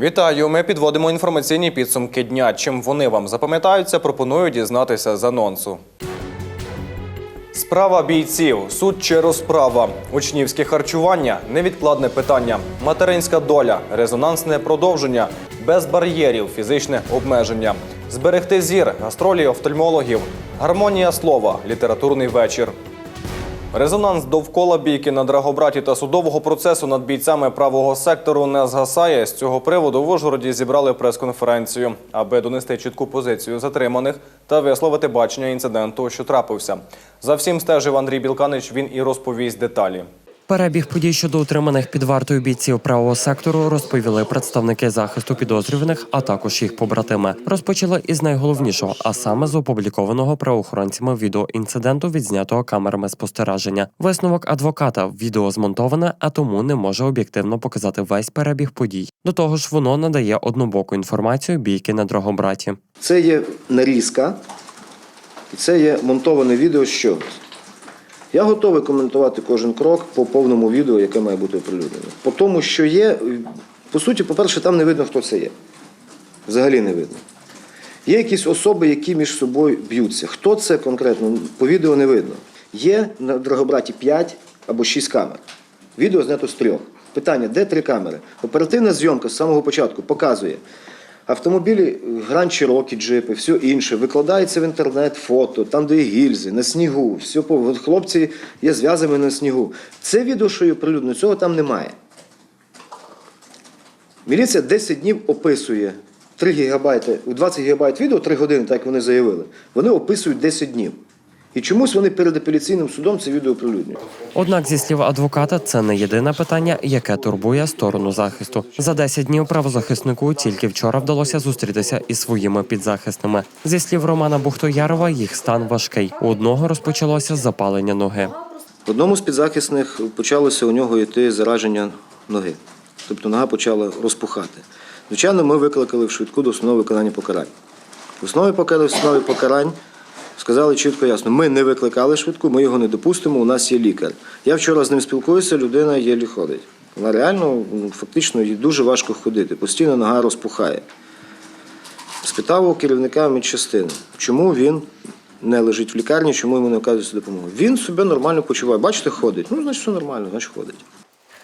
Вітаю! Ми підводимо інформаційні підсумки дня. Чим вони вам запам'ятаються, пропоную дізнатися з анонсу. Справа бійців, суд чи розправа, учнівське харчування, невідкладне питання, материнська доля, резонансне продовження, без бар'єрів, фізичне обмеження, зберегти зір, гастролі офтальмологів, гармонія слова, літературний вечір. Резонанс довкола бійки на Драгобраті та судового процесу над бійцями правого сектору не згасає. З цього приводу в Ужгороді зібрали прес-конференцію, аби донести чітку позицію затриманих та висловити бачення інциденту, що трапився. За всім стежив Андрій Білканич. Він і розповість деталі. Перебіг подій щодо утриманих під вартою бійців правого сектору розповіли представники захисту підозрюваних, а також їх побратими. Розпочали із найголовнішого, а саме з опублікованого правоохоронцями відео інциденту, відзнятого камерами спостереження. Висновок адвоката відео змонтоване, а тому не може об'єктивно показати весь перебіг подій. До того ж, воно надає однобоку інформацію бійки на Драгобраті. Це є нарізка, це є монтоване відео чогось. Я готовий коментувати кожен крок по повному відео, яке має бути оприлюднено. По тому, що є, по суті, по-перше, там не видно, хто це є. Взагалі не видно. Є якісь особи, які між собою б'ються. Хто це конкретно? По відео не видно. Є на Драгобраті 5 або 6 камер. Відео знято з трьох. Питання, де три камери? Оперативна зйомка з самого початку показує. Автомобілі Гранд Чирокі, джипи, все інше, викладається в інтернет фото, там, де є гільзи, на снігу, все хлопці є зв'язами на снігу. Це відео, що є прилюдно, цього там немає. Міліція 10 днів описує 3 гігабайти, у 20 гігабайт відео 3 години, так як вони заявили. Вони описують 10 днів. І чомусь вони перед апеляційним судом це відео прилюднюють. Однак, зі слів адвоката, це не єдине питання, яке турбує сторону захисту. За 10 днів правозахиснику тільки вчора вдалося зустрітися із своїми підзахисними. Зі слів Романа Бухтоярова, їх стан важкий. У одного розпочалося запалення ноги. В одному з підзахисних почалося у нього йти зараження ноги. Тобто нога почала розпухати. Звичайно, ми викликали в швидку до основного виконання покарань, в основі покарань сказали чітко ясно, ми не викликали швидку, ми його не допустимо, у нас є лікар. Я вчора з ним спілкуюся, людина єлі ходить. Вона реально, ну, фактично, їй дуже важко ходити, постійно нога розпухає. Спитав у керівника медчастини, чому він не лежить в лікарні, чому йому не оказується допомога. Він себе нормально почуває. Бачите, ходить. Ну, значить, все нормально, значить ходить.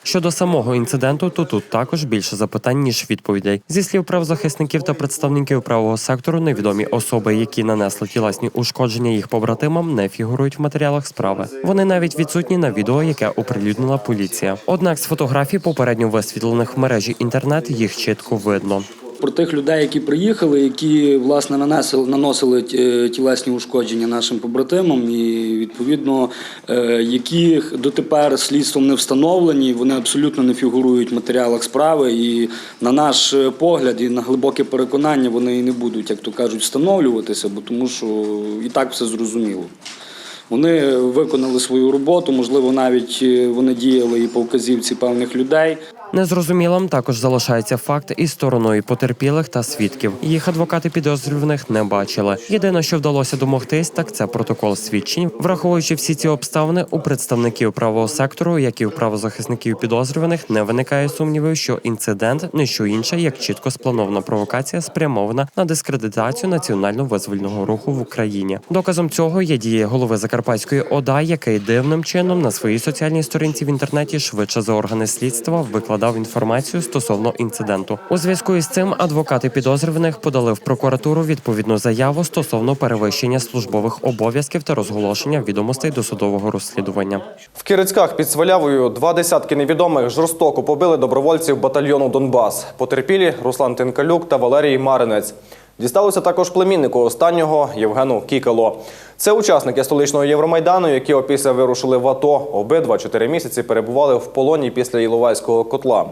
Щодо самого інциденту, то тут також більше запитань ніж відповідей. Зі слів правозахисників та представників правого сектору, невідомі особи, які нанесли тілесні ушкодження їх побратимам, не фігурують в матеріалах справи. Вони навіть відсутні на відео, яке оприлюднила поліція. Однак з фотографій, попередньо висвітлених в мережі інтернет, їх чітко видно. Про тих людей, які приїхали, які власне наносили е, тілесні ушкодження нашим побратимам, і відповідно е, яких дотепер слідством не встановлені, вони абсолютно не фігурують в матеріалах справи. І на наш погляд, і на глибоке переконання, вони і не будуть, як то кажуть, встановлюватися, бо тому що і так все зрозуміло. Вони виконали свою роботу, можливо, навіть е, вони діяли і по вказівці певних людей. Незрозумілим також залишається факт із стороною потерпілих та свідків. Їх адвокати підозрюваних не бачили. Єдине, що вдалося домогтись, так це протокол свідчень. Враховуючи всі ці обставини, у представників правого сектору, як і у правозахисників підозрюваних, не виникає сумнівів, що інцидент не що інше, як чітко спланована провокація, спрямована на дискредитацію національно-визвольного руху в Україні. Доказом цього є дії голови Закарпатської ОДА, який дивним чином на своїй соціальній сторінці в інтернеті швидше за органи слідства викладав інформацію стосовно інциденту. У зв'язку із цим адвокати підозрюваних подали в прокуратуру відповідну заяву стосовно перевищення службових обов'язків та розголошення відомостей досудового розслідування. В Кирицьках під Свалявою два десятки невідомих жорстоко побили добровольців батальйону Донбас. Потерпілі Руслан Тинкалюк та Валерій Маринець. Дісталося також племіннику останнього Євгену Кікало. Це учасники столичного Євромайдану, які опісля вирушили в АТО. Обидва чотири місяці перебували в полоні після Іловайського котла.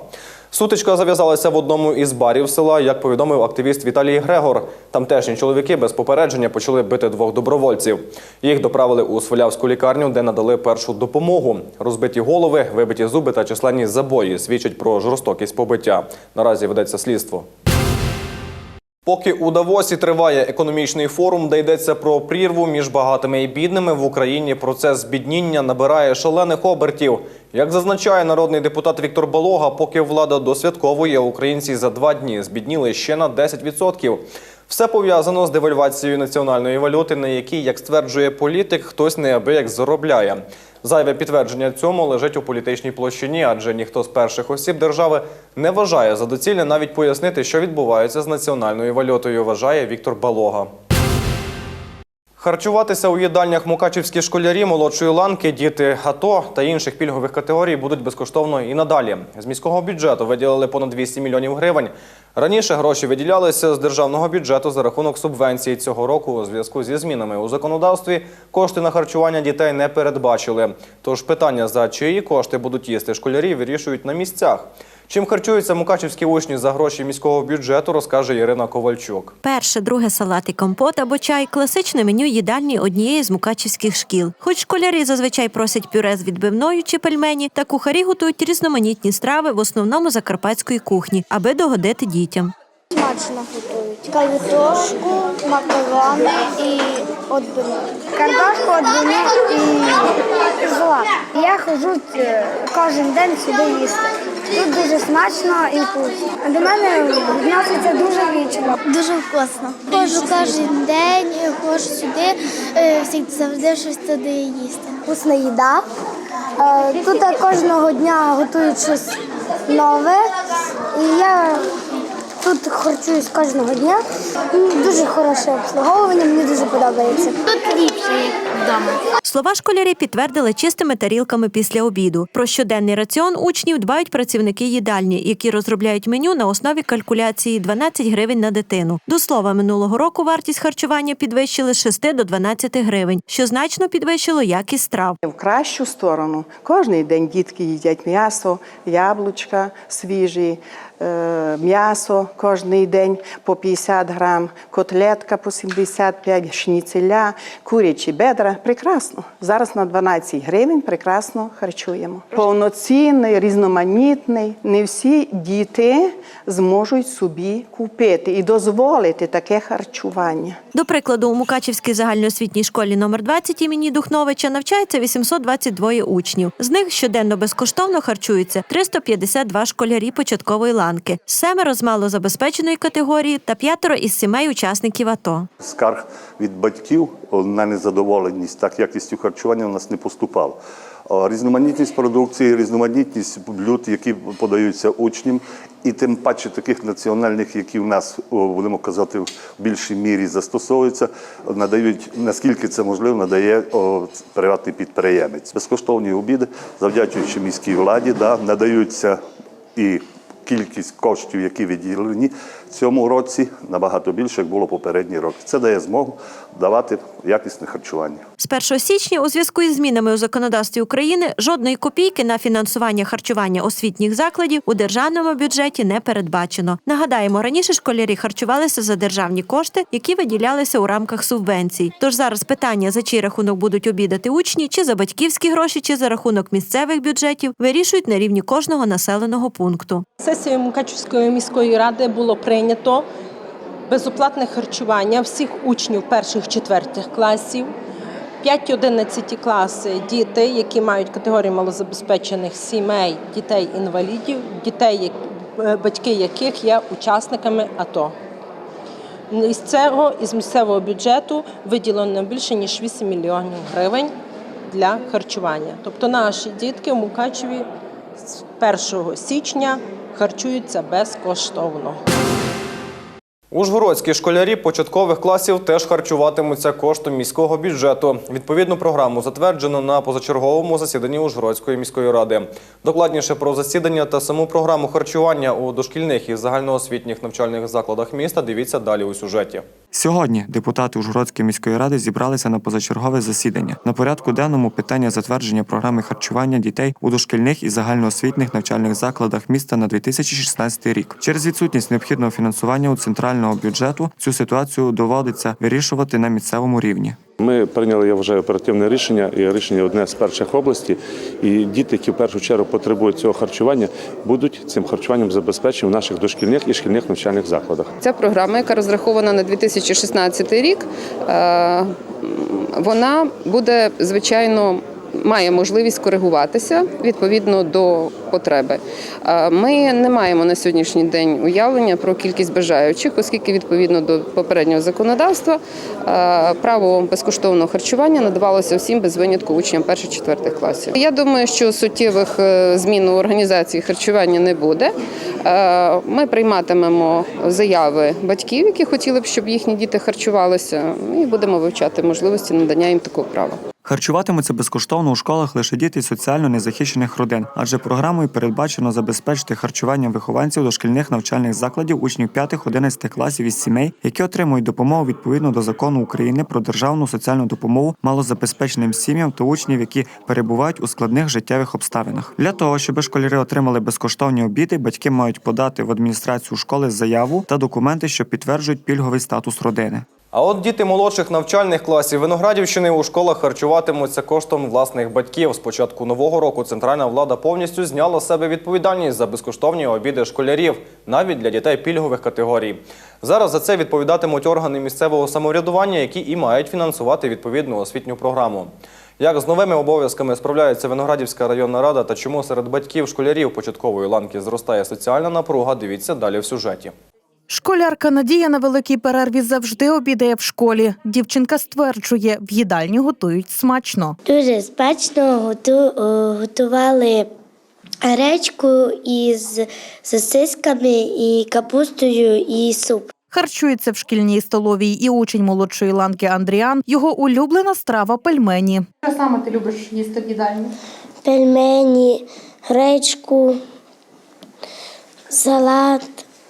Сутичка зав'язалася в одному із барів села, як повідомив активіст Віталій Грегор. Тамтешні чоловіки без попередження почали бити двох добровольців. Їх доправили у Свалявську лікарню, де надали першу допомогу. Розбиті голови, вибиті зуби та численні забої свідчать про жорстокість побиття. Наразі ведеться слідство. Поки у Давосі триває економічний форум, де йдеться про прірву між багатими і бідними в Україні, процес збідніння набирає шалених обертів. Як зазначає народний депутат Віктор Балога, поки влада досвятковує, українці за два дні збідніли ще на 10%. Все пов'язано з девальвацією національної валюти, на якій, як стверджує політик, хтось неабияк заробляє. Зайве підтвердження цьому лежить у політичній площині, адже ніхто з перших осіб держави не вважає за доцільне навіть пояснити, що відбувається з національною валютою, вважає Віктор Балога. Харчуватися у їдальнях мукачівські школярі молодшої ланки, діти АТО та інших пільгових категорій будуть безкоштовно і надалі. З міського бюджету виділили понад 200 мільйонів гривень. Раніше гроші виділялися з державного бюджету за рахунок субвенцій. Цього року у зв'язку зі змінами у законодавстві кошти на харчування дітей не передбачили. Тож питання, за чиї кошти будуть їсти школярі, вирішують на місцях. Чим харчуються мукачівські учні за гроші міського бюджету, розкаже Ірина Ковальчук. Перше, друге салат і компот або чай класичне меню їдальні однієї з мукачівських шкіл. Хоч школярі зазвичай просять пюре з відбивною чи пельмені, та кухарі готують різноманітні страви в основному закарпатської кухні, аби догодити дітям. Смачно готують. Картошку, макарони і отбивну. Картошку, отбивну і салат. Я ходжу е, кожен день сюди їсти. Тут дуже смачно і вкусно. До мене відноситься дуже вічно. Дуже вкусно. Ходжу кожен день, ходжу сюди, е, завжди щось туди їсти. Вкусна їда. Е, Тут кожного дня готують щось нове. І я тут харчуюсь кожного дня. Дуже хороше обслуговування, мені дуже подобається. Тут ліпше, як вдома. Слова школярі підтвердили чистими тарілками після обіду. Про щоденний раціон учнів дбають працівники їдальні, які розробляють меню на основі калькуляції 12 гривень на дитину. До слова, минулого року вартість харчування підвищили з 6 до 12 гривень, що значно підвищило якість страв. В кращу сторону. Кожний день дітки їдять м'ясо, яблучка свіжі, е, м'ясо кожний день по 50 грам, котлетка по 75, шніцеля, курячі бедра. Прекрасно. Зараз на 12 гривень прекрасно харчуємо. Повноцінний, різноманітний. Не всі діти зможуть собі купити і дозволити таке харчування. До прикладу, у Мукачівській загальноосвітній школі номер 20 імені Духновича навчається 822 учнів. З них щоденно безкоштовно харчуються 352 школярі початкової ланки, семеро з малозабезпеченої категорії та п'ятеро із сімей учасників АТО. скарг від батьків на незадоволеність, так якістю харчування у нас не поступало. Різноманітність продукції, різноманітність блюд, які подаються учням, і тим паче таких національних, які в нас, будемо казати, в більшій мірі застосовуються, надають, наскільки це можливо, надає приватний підприємець. Безкоштовні обіди, завдячуючи міській владі, да, надаються і кількість коштів, які виділені в цьому році, набагато більше, як було попередні роки. Це дає змогу давати якісне харчування. З 1 січня у зв'язку із змінами у законодавстві України жодної копійки на фінансування харчування освітніх закладів у державному бюджеті не передбачено. Нагадаємо, раніше школярі харчувалися за державні кошти, які виділялися у рамках субвенцій. Тож зараз питання, за чий рахунок будуть обідати учні, чи за батьківські гроші, чи за рахунок місцевих бюджетів, вирішують на рівні кожного населеного пункту. Сесією Мукачівської міської ради було прийнято безоплатне харчування всіх учнів перших четвертих класів. 5-11 класи діти, які мають категорію малозабезпечених сімей, дітей-інвалідів, дітей, е, батьки яких є учасниками АТО. Із цього із місцевого бюджету виділено більше ніж 8 мільйонів гривень для харчування. Тобто наші дітки в Мукачеві з 1 січня харчуються безкоштовно. Ужгородські школярі початкових класів теж харчуватимуться коштом міського бюджету. Відповідну програму затверджено на позачерговому засіданні Ужгородської міської ради. Докладніше про засідання та саму програму харчування у дошкільних і загальноосвітніх навчальних закладах міста дивіться далі у сюжеті. Сьогодні депутати Ужгородської міської ради зібралися на позачергове засідання. На порядку денному питання затвердження програми харчування дітей у дошкільних і загальноосвітніх навчальних закладах міста на 2016 рік. Через відсутність необхідного фінансування у центрального бюджету цю ситуацію доводиться вирішувати на місцевому рівні. Ми прийняли, я вважаю, оперативне рішення, і рішення одне з перших області. І діти, які в першу чергу потребують цього харчування, будуть цим харчуванням забезпечені в наших дошкільних і шкільних навчальних закладах. Ця програма, яка розрахована на 2016 рік, е, вона буде звичайно. Має можливість коригуватися відповідно до потреби. Е, Ми не маємо на сьогоднішній день уявлення про кількість бажаючих, оскільки відповідно до попереднього законодавства е, право безкоштовного харчування надавалося всім без винятку учням перших-четвертих класів. Я думаю, що суттєвих е, змін у організації харчування не буде. Ми прийматимемо заяви батьків, які хотіли б, щоб їхні діти харчувалися, і будемо вивчати можливості надання їм такого права. Харчуватимуться безкоштовно у школах лише діти із соціально незахищених родин, адже програмою передбачено забезпечити харчуванням вихованців дошкільних навчальних закладів учнів 5-11 класів із сімей, які отримують допомогу відповідно до закону України про державну соціальну допомогу малозабезпеченим сім'ям та учнів, які перебувають у складних життєвих обставинах. Для того, щоб школярі отримали безкоштовні обіди, батьки мають подати в адміністрацію школи заяву та документи, що підтверджують пільговий статус родини. А от діти молодших навчальних класів Виноградівщини у школах харчуватимуться коштом власних батьків. З початку нового року центральна влада повністю зняла з себе відповідальність за безкоштовні обіди школярів, навіть для дітей пільгових категорій. Зараз за це відповідатимуть органи місцевого самоврядування, які і мають фінансувати відповідну освітню програму. Як з новими обов'язками справляється Виноградівська районна рада та чому серед батьків школярів початкової ланки зростає соціальна напруга, дивіться далі в сюжеті. Школярка Надія на великій перерві завжди обідає в школі. Дівчинка стверджує, в їдальні готують смачно. Дуже смачно готу- готували гречку із сосисками, і капустою, і суп. Харчується в шкільній столовій і учень молодшої ланки Андріан. Його улюблена страва пельмені. Що саме ти любиш їсти в їдальні? Пельмені, гречку, салат,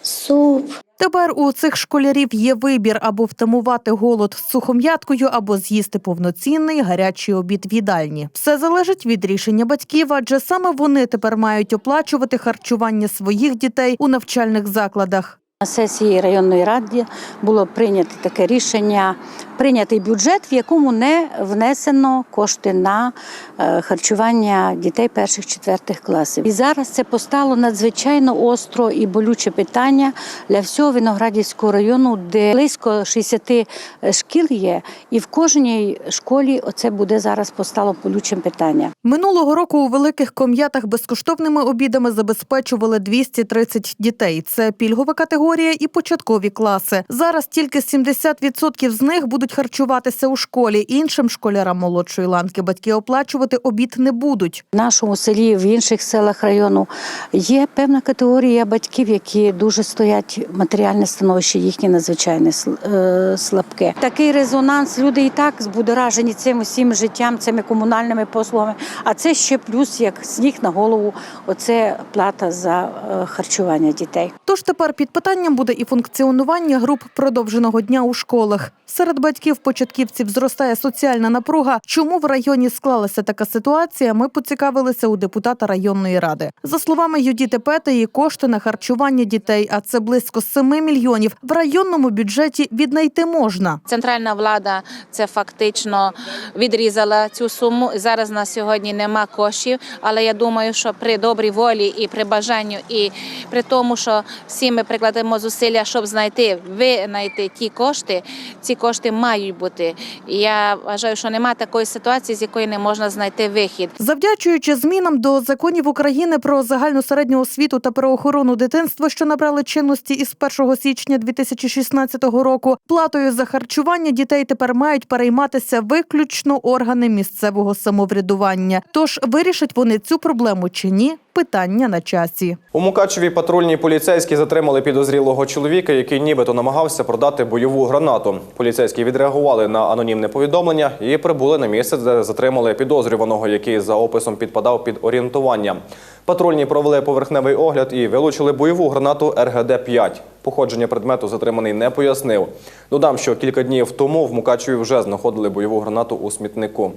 суп. Тепер у цих школярів є вибір або втамувати голод з сухом'яткою, або з'їсти повноцінний гарячий обід в їдальні. Все залежить від рішення батьків, адже саме вони тепер мають оплачувати харчування своїх дітей у навчальних закладах. На сесії районної ради було прийнято таке рішення прийнятий бюджет, в якому не внесено кошти на е, харчування дітей перших четвертих класів. І зараз це постало надзвичайно остро і болюче питання для всього Виноградівського району, де близько 60 шкіл є, і в кожній школі оце буде зараз постало болючим питанням. Минулого року у великих ком'ятах безкоштовними обідами забезпечували 230 дітей. Це пільгова категорія і початкові класи. Зараз тільки 70% з них будуть харчуватися у школі. Іншим школярам молодшої ланки батьки оплачувати обід не будуть. В нашому селі, в інших селах району є певна категорія батьків, які дуже стоять матеріальне становище їхнє надзвичайно сл- е, слабке. Такий резонанс. Люди і так збудоражені цим усім життям, цими комунальними послугами. А це ще плюс як сніг на голову. Оце плата за е, харчування дітей. Тож тепер під питанням буде і функціонування груп продовженого дня у школах. Серед батьків початківців зростає соціальна напруга. Чому в районі склалася така ситуація? Ми поцікавилися у депутата районної ради. За словами Юдіти Петеї, кошти на харчування дітей, а це близько 7 мільйонів. В районному бюджеті віднайти можна. Центральна влада це фактично відрізала цю суму. Зараз на сьогодні нема коштів, але я думаю, що при добрій волі і при бажанню, і при тому, що всі ми прикладемо зусилля, щоб знайти, винайти ті кошти, ці кошти мають бути. І я вважаю, що немає такої ситуації, з якої не можна знайти вихід. Завдячуючи змінам до законів України про загальну середню освіту та про охорону дитинства, що набрали чинності із 1 січня 2016 року, платою за харчування дітей тепер мають перейматися виключно органи місцевого самоврядування. Тож вирішать вони цю проблему чи ні? Питання на часі. У Мукачеві патрульні поліцейські затримали підозрілого чоловіка, який нібито намагався продати бойову гранату. Поліцейські відреагували на анонімне повідомлення і прибули на місце, де затримали підозрюваного, який за описом підпадав під орієнтування. Патрульні провели поверхневий огляд і вилучили бойову гранату РГД-5. Походження предмету затриманий не пояснив. Додам, що кілька днів тому в Мукачеві вже знаходили бойову гранату у смітнику.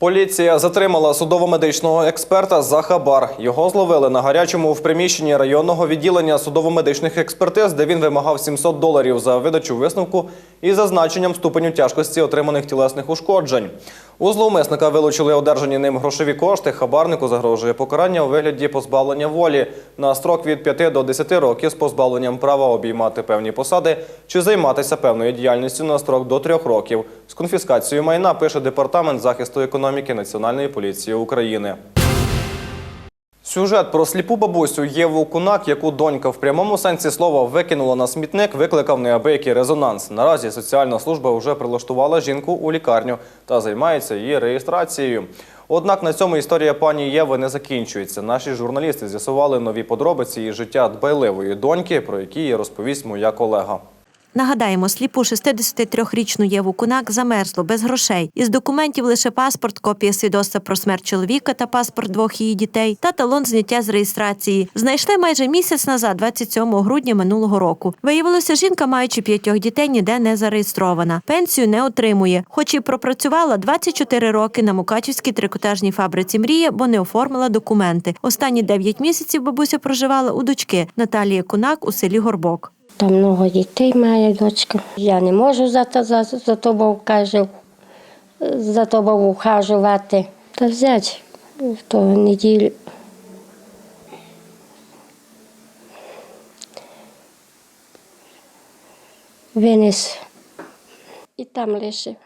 Поліція затримала судово-медичного експерта за хабар. Його зловили на гарячому в приміщенні районного відділення судово-медичних експертиз, де він вимагав 700 доларів за видачу висновку і зазначенням ступеню тяжкості отриманих тілесних ушкоджень. У зловмисника вилучили одержані ним грошові кошти. Хабарнику загрожує покарання у вигляді позбавлення волі на строк від 5 до 10 років з позбавленням права обіймати певні посади чи займатися певною діяльністю на строк до 3 років. З конфіскацією майна пише департамент захисту економіки Національної поліції України. Сюжет про сліпу бабусю Єву Кунак, яку донька в прямому сенсі слова викинула на смітник, викликав неабиякий резонанс. Наразі соціальна служба вже прилаштувала жінку у лікарню та займається її реєстрацією. Однак на цьому історія пані Єви не закінчується. Наші журналісти з'ясували нові подробиці її життя дбайливої доньки, про які розповість моя колега. Нагадаємо, сліпу 63-річну Єву Кунак замерзло без грошей. Із документів лише паспорт, копія свідоцтва про смерть чоловіка та паспорт двох її дітей та талон зняття з реєстрації. Знайшли майже місяць назад, 27 грудня минулого року. Виявилося, жінка, маючи п'ятьох дітей, ніде не зареєстрована. Пенсію не отримує, хоч і пропрацювала 24 роки на Мукачівській трикотажній фабриці Мрія, бо не оформила документи. Останні 9 місяців бабуся проживала у дочки Наталії Кунак у селі Горбок. Там много дітей має дочка. Я не можу за, то- за, за тобою каже, за тобою ухажувати. Та взяти в ту неділю. Виніс і там лишив.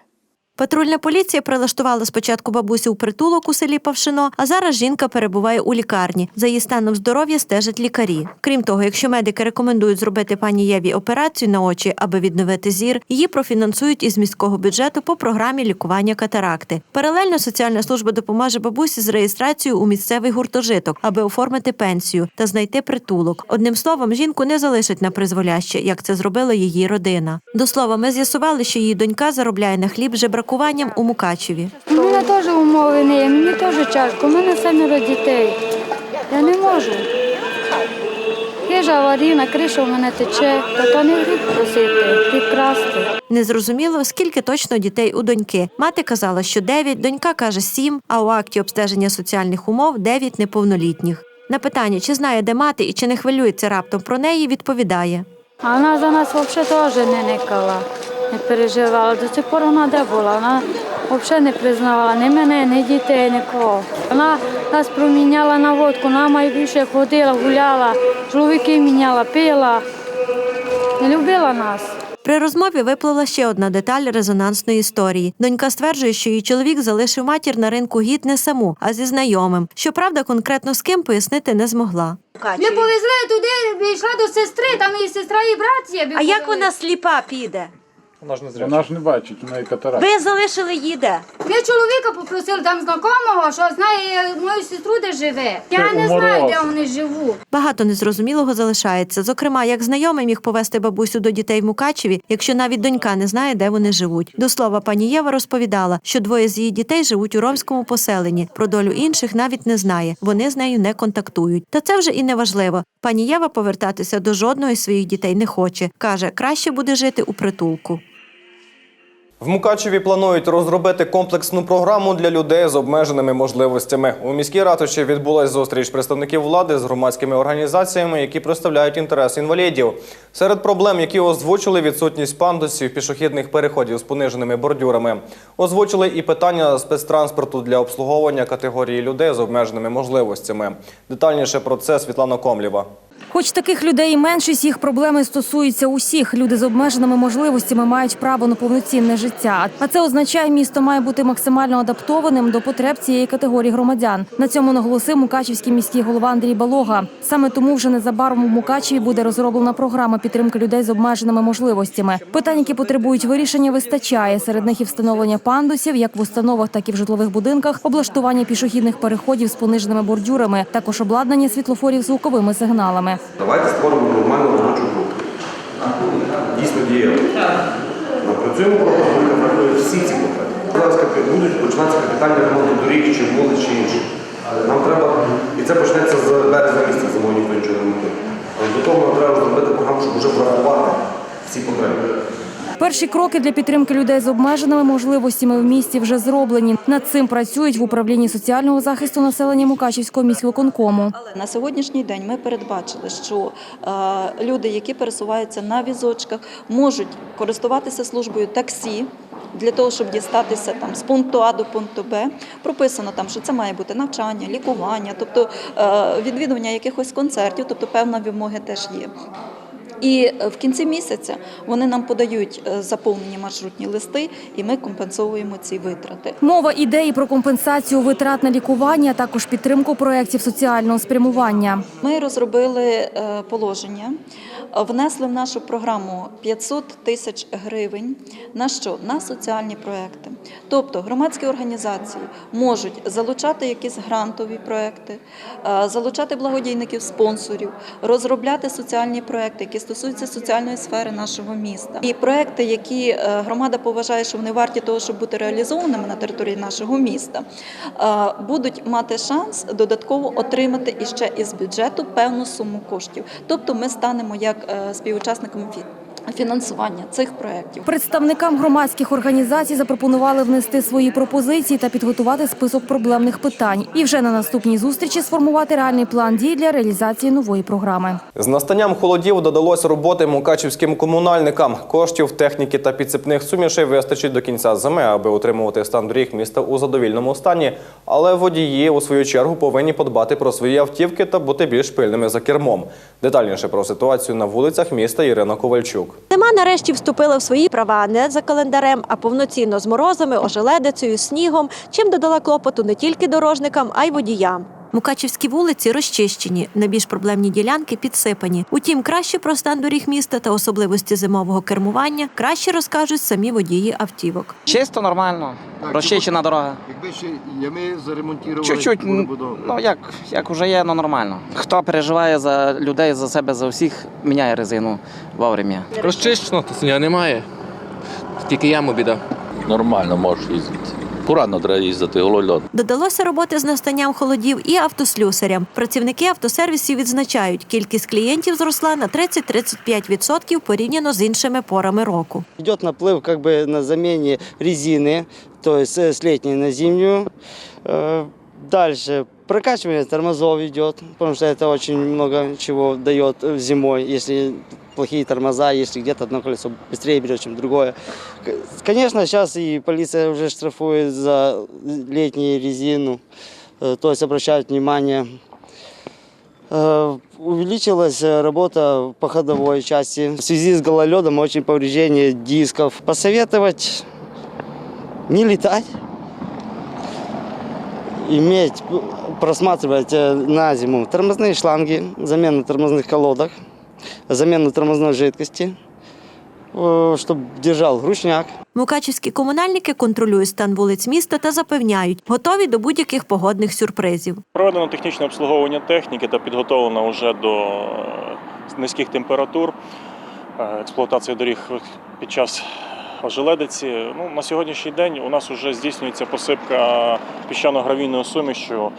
Патрульна поліція прилаштувала спочатку бабусю у притулок у селі Павшино, а зараз жінка перебуває у лікарні. За її станом здоров'я стежать лікарі. Крім того, якщо медики рекомендують зробити пані Єві операцію на очі, аби відновити зір, її профінансують із міського бюджету по програмі лікування катаракти. Паралельно соціальна служба допоможе бабусі з реєстрацією у місцевий гуртожиток, аби оформити пенсію та знайти притулок. Одним словом, жінку не залишать на призволяще, як це зробила її родина. До слова, ми з'ясували, що її донька заробляє на хліб жебракуванням у Мукачеві. У мене теж умови не є, мені теж тяжко, у мене семеро дітей. Я не можу. Хижа аварійна, криша у мене тече, та то не гріх просити, гріх красти. Незрозуміло, скільки точно дітей у доньки. Мати казала, що 9, донька каже 7, а у акті обстеження соціальних умов 9 неповнолітніх. На питання, чи знає, де мати і чи не хвилюється раптом про неї, відповідає. А вона за нас взагалі теж не никала, не переживала. До цих пор вона де була? Вона взагалі не признавала ні мене, ні дітей, нікого. Вона нас проміняла на водку, вона найбільше ходила, гуляла, чоловіки міняла, пила. Не любила нас. При розмові виплила ще одна деталь резонансної історії. Донька стверджує, що її чоловік залишив матір на ринку гід не саму, а зі знайомим. Щоправда, конкретно з ким пояснити не змогла. Ми повезли туди, йшла до сестри, там і сестра, і брат є. А як вона сліпа піде? Вона ж не бачить, у неї катаракт. Ви залишили її де? Ми чоловіка попросили там знайомого, що знає мою сестру, де живе. Я не знаю, де вони живуть. Багато незрозумілого залишається. Зокрема, як знайомий міг повести бабусю до дітей в Мукачеві, якщо навіть донька не знає, де вони живуть. До слова, пані Єва розповідала, що двоє з її дітей живуть у ромському поселенні. Про долю інших навіть не знає. Вони з нею не контактують. Та це вже і не важливо. Пані Єва повертатися до жодного із своїх дітей не хоче. каже, краще буде жити у притулку. В Мукачеві планують розробити комплексну програму для людей з обмеженими можливостями. У міській ратуші відбулась зустріч представників влади з громадськими організаціями, які представляють інтерес інвалідів. Серед проблем, які озвучили відсутність пандусів, пішохідних переходів з пониженими бордюрами, озвучили і питання спецтранспорту для обслуговування категорії людей з обмеженими можливостями. Детальніше про це Світлана Комлєва. Хоч таких людей меншість, їх проблеми стосуються усіх. Люди з обмеженими можливостями мають право на повноцінне життя. А це означає, місто має бути максимально адаптованим до потреб цієї категорії громадян. На цьому наголосив Мукачівський міський голова Андрій Балога. Саме тому вже незабаром у Мукачеві буде розроблена програма підтримки людей з обмеженими можливостями. Питань, які потребують вирішення, вистачає. Серед них і встановлення пандусів, як в установах, так і в житлових будинках, облаштування пішохідних переходів з пониженими бордюрами, також обладнання світлофорів звуковими сигналами. Давайте створимо нормальну робочу групу. Дійсно дієво. Напрацюємо програму, яка працює всі ці потреби. Зараз будуть починатися капітальні ремонти доріг чи вулиць чи інше. Нам треба, і це почнеться з березня місця, зимою ніхто нічого не. Але до того нам треба зробити програму, щоб вже врахувати всі потреби. Перші кроки для підтримки людей з обмеженими можливостями в місті вже зроблені. Над цим працюють в управлінні соціального захисту населення Мукачівського міськвиконкому. На сьогоднішній день ми передбачили, що е, люди, які пересуваються на візочках, можуть користуватися службою таксі. Для того щоб дістатися там з пункту А до пункту Б, прописано там, що це має бути навчання, лікування, тобто е, відвідування якихось концертів, тобто певна вимоги теж є. І е, в кінці місяця вони нам подають е, заповнені маршрутні листи, і ми компенсуємо ці витрати. Мова ідеї про компенсацію витрат на лікування, а також підтримку проєктів соціального спрямування. Ми розробили е, положення, внесли в нашу програму 500 тисяч гривень. На що? На соціальні проекти. Тобто громадські організації можуть залучати якісь грантові проекти, залучати благодійників, спонсорів, розробляти соціальні проекти, які стосуються соціальної сфери нашого міста. І проекти, які е, громада поважає, що вони варті того, щоб бути реалізованими на території нашого міста, е, будуть мати шанс додатково отримати іще із бюджету певну суму коштів. Тобто ми станемо як е, співучасниками фінансування цих проєктів. Представникам громадських організацій запропонували внести свої пропозиції та підготувати список проблемних питань. І вже на наступній зустрічі сформувати реальний план дій для реалізації нової програми. З настанням холодів додалось роботи мукачівським комунальникам. Коштів, техніки та підсипних сумішей вистачить до кінця зими, аби утримувати стан доріг міста у задовільному стані. Але водії у свою чергу повинні подбати про свої автівки та бути більш пильними за кермом. Детальніше про ситуацію на вулицях міста Ірина Ковальчук. Зима нарешті вступила в свої права не за календарем, а повноцінно з морозами, ожеледицею, снігом, чим додала клопоту не тільки дорожникам, а й водіям. Мукачівські вулиці розчищені, найбільш проблемні ділянки підсипані. Утім, краще про стан доріг міста та особливості зимового кермування краще розкажуть самі водії автівок. Чисто, нормально, розчищена дорога. Якби ще ями заремонтували, Чуть-чуть, ну як, як вже є, ну нормально. Хто переживає за людей, за себе, за всіх, міняє резину вовремя. Розчищено, то сня немає. Тільки яму біда. Нормально можеш їздити. Акуратно треба їздити, голой льод. Додалося роботи з настанням холодів і автослюсарям. Працівники автосервісів відзначають, кількість клієнтів зросла на 30-35% порівняно з іншими порами року. Идет наплыв как бы на замене резины, то есть э, с летней на зимнюю. Э, Дальше прокачивание тормозов идет, потому что это очень много чего дает э, зимой, если плохие тормоза, если где-то одно колесо быстрее берет, чем другое. Конечно, сейчас и полиция уже штрафует за летнюю резину, э, то есть обращают внимание. Э, Увеличилась работа по ходовой части. В связи с гололедом очень повреждение дисков. Посоветовать не летать, иметь, просматривать э, на зиму тормозные шланги, замену тормозных колодок, замену тормозной жидкости, чтобы держал ручняк. Мукачівські комунальники контролюють стан вулиць міста та запевняють, готові до будь-яких погодних сюрпризів. Проведено технічне обслуговування техніки та підготовлено вже до е, низьких температур е, експлуатації доріг під час ожеледиці. Ну, на сьогоднішній день у нас вже здійснюється посипка піщано-гравійною сумішю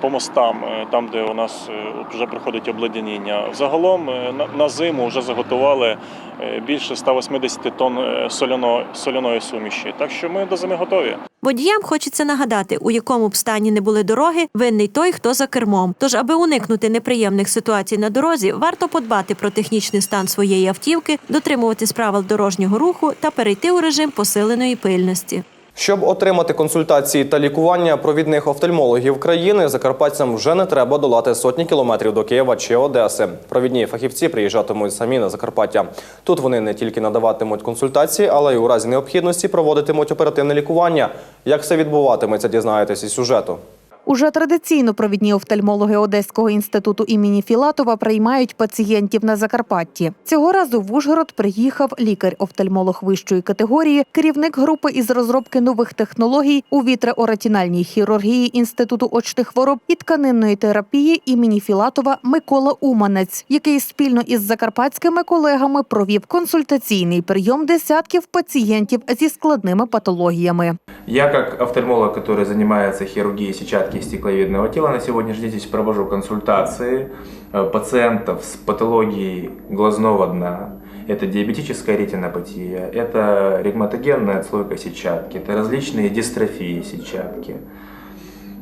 по мостам, е, там, де у нас е, вже приходить обледеніння. Загалом е, на- зиму вже заготували е, більше 180 тонн е, соляно- соляної суміші. Так що ми до зими готові. Водіям хочеться нагадати, у якому б стані не були дороги, винний той, хто за кермом. Тож, аби уникнути неприємних ситуацій на дорозі, варто подбати про технічний стан своєї автівки, дотримуватись правил дорожнього руху та перейти у режим посиленої пильності. Щоб отримати консультації та лікування провідних офтальмологів країни, закарпатцям вже не треба долати сотні кілометрів до Києва чи Одеси. Провідні фахівці приїжджатимуть самі на Закарпаття. Тут вони не тільки надаватимуть консультації, але й у разі необхідності проводитимуть оперативне лікування. Як це відбуватиметься, дізнаєтесь із сюжету. Уже традиційно провідні офтальмологи Одеського інституту імені Філатова приймають пацієнтів на Закарпатті. Цього разу в Ужгород приїхав лікар-офтальмолог вищої категорії, керівник групи із розробки нових технологій у вітреоретинальній хірургії Інституту очних хвороб і тканинної терапії імені Філатова Микола Уманець, який спільно із закарпатськими колегами провів консультаційний прийом десятків пацієнтів зі складними патологіями. Я как офтальмолог, который занимается хирургией сетчатки и стекловидного тела, на сегодняшний день здесь провожу консультации э, пациентов с патологией глазного дна Это диабетическая ретинопатия, это ревматогенная отслойка сетчатки, это различные дистрофии сетчатки.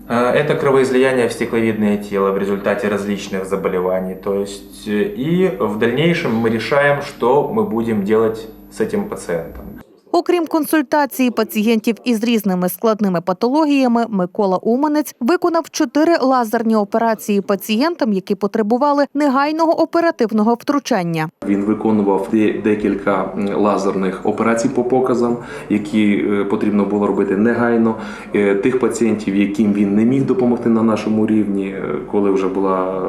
Э, Это кровоизлияние в стекловидное тело в результате различных заболеваний. То есть, э, и в дальнейшем мы решаем, что мы будем делать с этим пациентом. Окрім консультації пацієнтів із різними складними патологіями, Микола Уманець виконав чотири лазерні операції пацієнтам, які потребували негайного оперативного втручання. Він виконував декілька лазерних операцій по показам, які е, потрібно було робити негайно. Е, Тих пацієнтів, яким він не міг допомогти на нашому рівні, е, коли вже була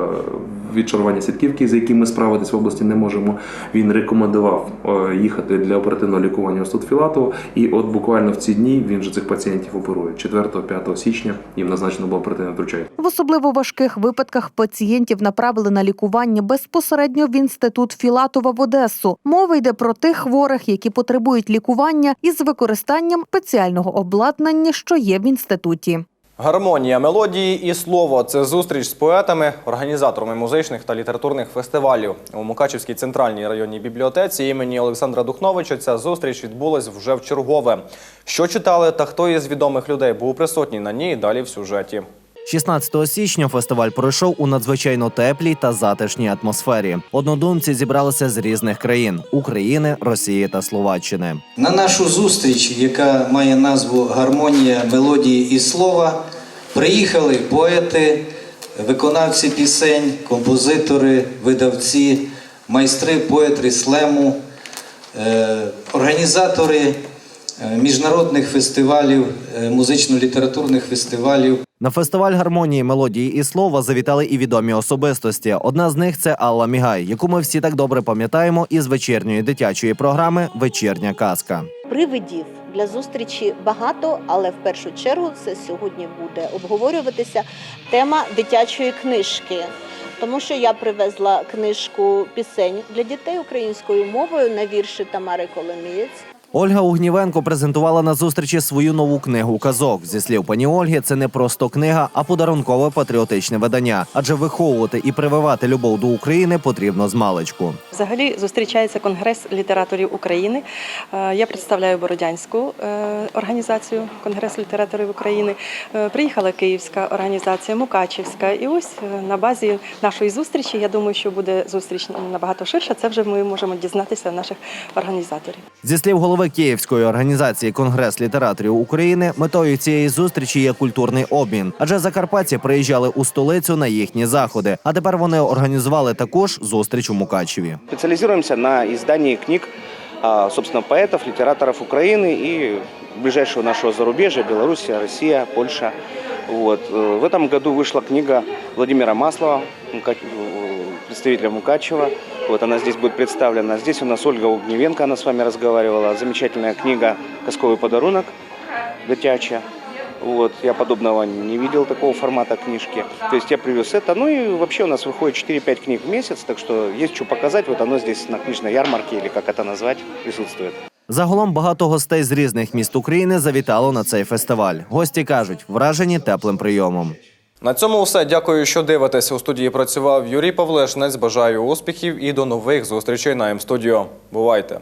відчарування сітківки, з якими справитись в області не можемо. Він рекомендував їхати для оперативного лікування у Студ Філатово. І от буквально в ці дні він же цих пацієнтів оперує. 4-5 січня їм назначено було оперативне втручання. В особливо важких випадках пацієнтів направили на лікування безпосередньо в інститут Філатова в Одесу. Мова йде про тих хворих, які потребують лікування із використанням спеціального обладнання, що є в інституті. Гармонія мелодії і слово це зустріч з поетами, організаторами музичних та літературних фестивалів у Мукачівській центральній районній бібліотеці імені Олександра Духновича. Ця зустріч відбулась вже в чергове. Що читали та хто із відомих людей був присутній на ній? Далі в сюжеті. 16 січня фестиваль пройшов у надзвичайно теплій та затишній атмосфері. Однодумці зібралися з різних країн України, Росії та Словаччини. На нашу зустріч, яка має назву Гармонія мелодії і слова, приїхали поети, виконавці пісень, композитори, видавці, майстри поетри слему, е, організатори е, міжнародних фестивалів, е, музично-літературних фестивалів. На фестиваль гармонії, мелодії і слова завітали і відомі особистості. Одна з них це Алла Мігай, яку ми всі так добре пам'ятаємо із вечірньої дитячої програми Вечірня казка. Привидів для зустрічі багато, але в першу чергу це сьогодні буде обговорюватися тема дитячої книжки. Тому що я привезла книжку пісень для дітей українською мовою на вірші Тамари Коломієць. Ольга Угнівенко презентувала на зустрічі свою нову книгу казок. Зі слів пані Ольги, це не просто книга, а подарункове патріотичне видання. Адже виховувати і прививати любов до України потрібно з маличку. Взагалі зустрічається Конгрес літераторів України. Е, Я представляю Бородянську е, організацію Конгрес літераторів України. Е, Приїхала Київська організація, Мукачівська. І ось на базі нашої зустрічі, я думаю, що буде зустріч набагато ширша. Це вже ми можемо дізнатися наших організаторів. Зі слів голови Київської організації Конгрес літераторів України, метою цієї зустрічі є культурний обмін. Адже закарпатці приїжджали у столицю на їхні заходи. А тепер вони організували також зустріч у Мукачеві. Специализируемся на издании книг, а, собственно, поэтов, литераторов Украины и ближайшего нашего зарубежья, Белоруссия, Россия, Польша. Вот. Э, В этом году вышла книга Владимира Маслова, Мука- э, представителя Мукачева. Вот она здесь будет представлена. Здесь у нас Ольга Огневенко, она с вами разговаривала. Замечательная книга «Косковый подарунок» дитячая. Вот, я подобного не видел, такого формата книжки. То есть я привез это. Ну и вообще у нас выходит 4-5 книг в месяц, так что есть что показать. Вот оно здесь на книжной ярмарке, или как это назвать, присутствует. Загалом багато гостей з різних міст України завітало на цей фестиваль. Гості кажуть, вражені теплим прийомом. На цьому все. Дякую, що дивитеся. У студії працював Юрій Павлешнець. Бажаю успіхів і до нових зустрічей на М-студіо. Бувайте!